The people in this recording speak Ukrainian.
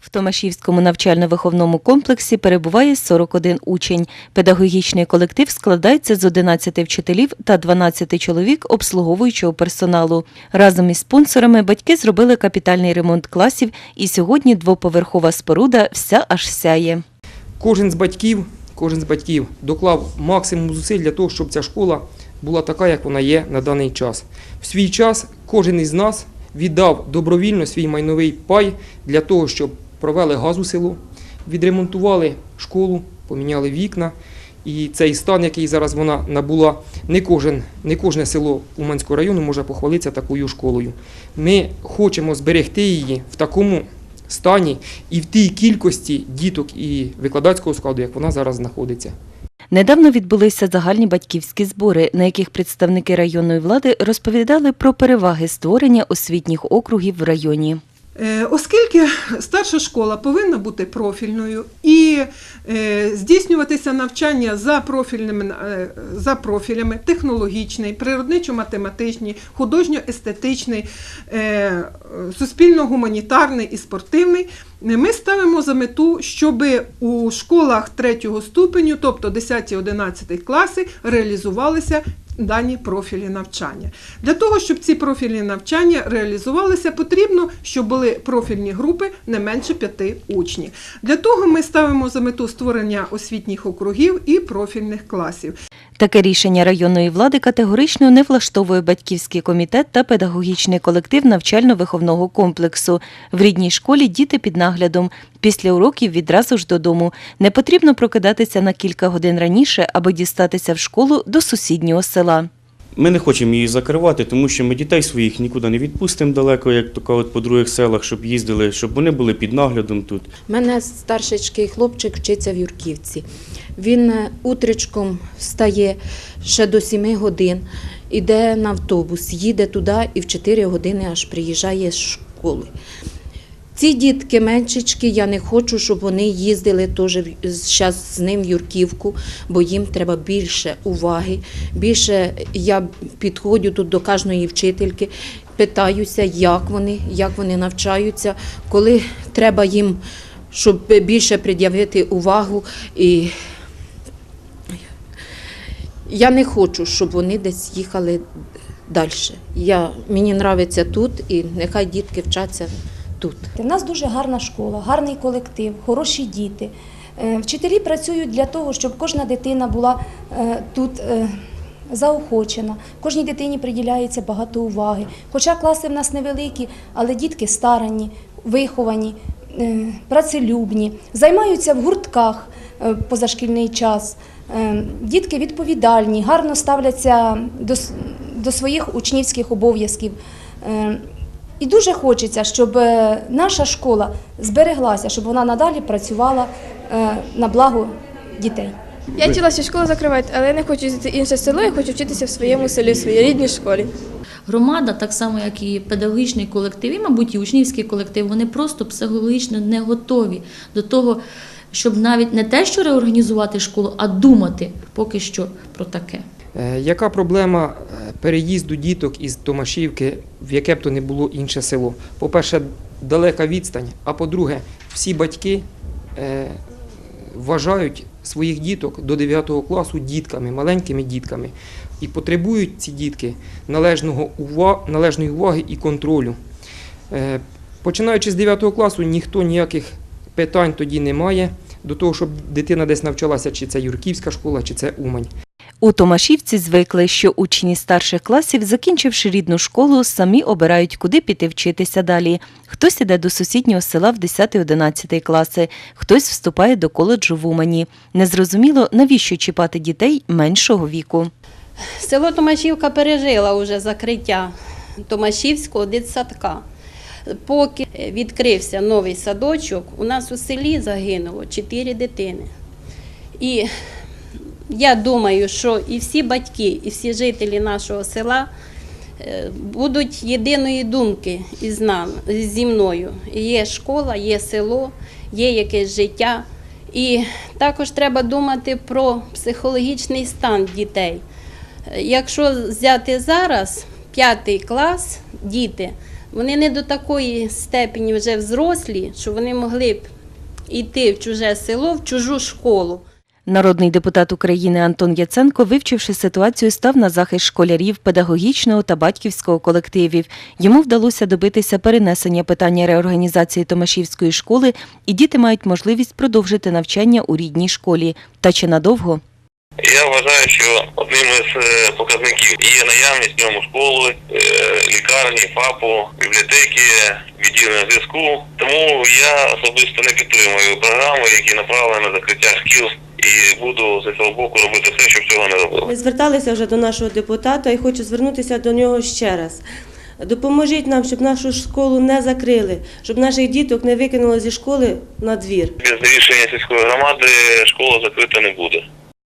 В Томашівському навчально-виховному комплексі перебуває 41 учень. Педагогічний колектив складається з 11 вчителів та 12 чоловік обслуговуючого персоналу. Разом із спонсорами батьки зробили капітальний ремонт класів, і сьогодні двоповерхова споруда вся аж сяє. Кожен з батьків, кожен з батьків доклав максимум зусиль для того, щоб ця школа була така, як вона є на даний час. В свій час кожен із нас віддав добровільно свій майновий пай для того, щоб провели газ у село, відремонтували школу, поміняли вікна. І цей стан, який зараз вона набула, не, кожен, не кожне село Уманського району може похвалитися такою школою. Ми хочемо зберегти її в такому стані і в тій кількості діток і викладацького складу, як вона зараз знаходиться. Недавно відбулися загальні батьківські збори, на яких представники районної влади розповідали про переваги створення освітніх округів в районі. Е, Оскільки старша школа повинна бути профільною і е, здійснюватися навчання за профільними е, за профілями технологічний, природничо-математичний, художньо-естетичний, суспільно-гуманітарний і спортивний, ми ставимо за мету, щоб у школах третього ступеню, тобто 10-11 класи, реалізувалися дані профілі навчання. Для того, щоб ці профільні навчання реалізувалися, потрібно, щоб були профільні групи не менше п'яти учнів. Для того ми ставимо за мету створення освітніх округів і профільних класів. Таке рішення районної влади категорично не влаштовує батьківський комітет та педагогічний колектив навчально-виховного комплексу. В рідній школі діти під наглядом. Після уроків відразу ж додому. Не потрібно прокидатися на кілька годин раніше, аби дістатися в школу до сусіднього села. Ми не хочемо її закривати, тому що ми дітей своїх нікуди не відпустимо далеко, як то кажуть, по других селах, щоб їздили, щоб вони були під наглядом тут. У мене старшечкий хлопчик вчиться в Юрківці. Він е, утречком встає ще до 7 годин, іде на автобус, їде туди і в 4 години аж приїжджає з школи. Ці дітки меншечки, я не хочу, щоб вони їздили теж зараз з ним в Юрківку, бо їм треба більше уваги. Більше я підходжу тут до кожної вчительки, питаюся, як вони, як вони навчаються, коли треба їм, щоб більше пред'явити увагу. І я не хочу, щоб вони десь їхали далі. Я, мені подобається тут, і нехай дітки вчаться тут. У нас дуже гарна школа, гарний колектив, хороші діти. Е, Вчителі працюють для того, щоб кожна дитина була е, тут е, заохочена. Кожній дитині приділяється багато уваги. Хоча класи в нас невеликі, але дітки старанні, виховані, працелюбні, займаються в гуртках позашкільний час. Дітки відповідальні, гарно ставляться до своїх учнівських обов'язків. І дуже хочеться, щоб е, наша школа збереглася, щоб вона надалі працювала е, на благо дітей. Я хотіла що школу закривати, але я не хочу в інше село, я хочу вчитися в своєму селі, в своїй рідній школі. Громада, так само як і педагогічний колектив, і, мабуть, і учнівський колектив, вони просто психологічно не готові до того, щоб навіть не те, що реорганізувати школу, а думати поки що про таке. Е, Яка проблема е, переїзду діток із Томашівки, в яке б то не було інше село? По-перше, далека відстань, а по-друге, всі батьки е, вважають своїх діток до 9 класу дітками, маленькими дітками. І потребують ці дітки належного належної уваги і контролю. Починаючи з 9 класу, ніхто ніяких питань тоді не має до того, щоб дитина десь навчалася, чи це Юрківська школа, чи це Умань. У Томашівці звикли, що учні старших класів, закінчивши рідну школу, самі обирають, куди піти вчитися далі. Хтось іде до сусіднього села в 10-11 класи, хтось вступає до коледжу в Умані. Незрозуміло, навіщо чіпати дітей меншого віку. Село Томашівка пережило вже закриття Томашівського дитсадка. Поки відкрився новий садочок, у нас у селі загинуло 4 дитини. І я думаю, що і всі батьки, і всі жителі нашого села е, будуть єдиної думки із нами, зі мною. Є школа, є село, є якесь життя. І також треба думати про психологічний стан дітей. Якщо взяти зараз п'ятий клас, діти Вони не до такої степені вже взрослі, що вони могли б йти в чуже село, в чужу школу. Народний депутат України Антон Яценко, вивчивши ситуацію, став на захист школярів, педагогічного та батьківського колективів. Йому вдалося добитися перенесення питання реорганізації Томашівської школи, і діти мають можливість продовжити навчання у рідній школі. Та чи надовго? Я вважаю, що одним із е, показників є наявність в ньому школи, е, лікарні, ФАПу, бібліотеки, відділення зв'язку. Тому я особисто не підтримую програми, які направлені на закриття шкіл, і буду з цього боку робити все, щоб цього не робили. Ми зверталися вже до нашого депутата і хочу звернутися до нього ще раз. Допоможіть нам, щоб нашу школу не закрили, щоб наших діток не викинули зі школи на двір. Без рішення сільської громади школа закрита не буде.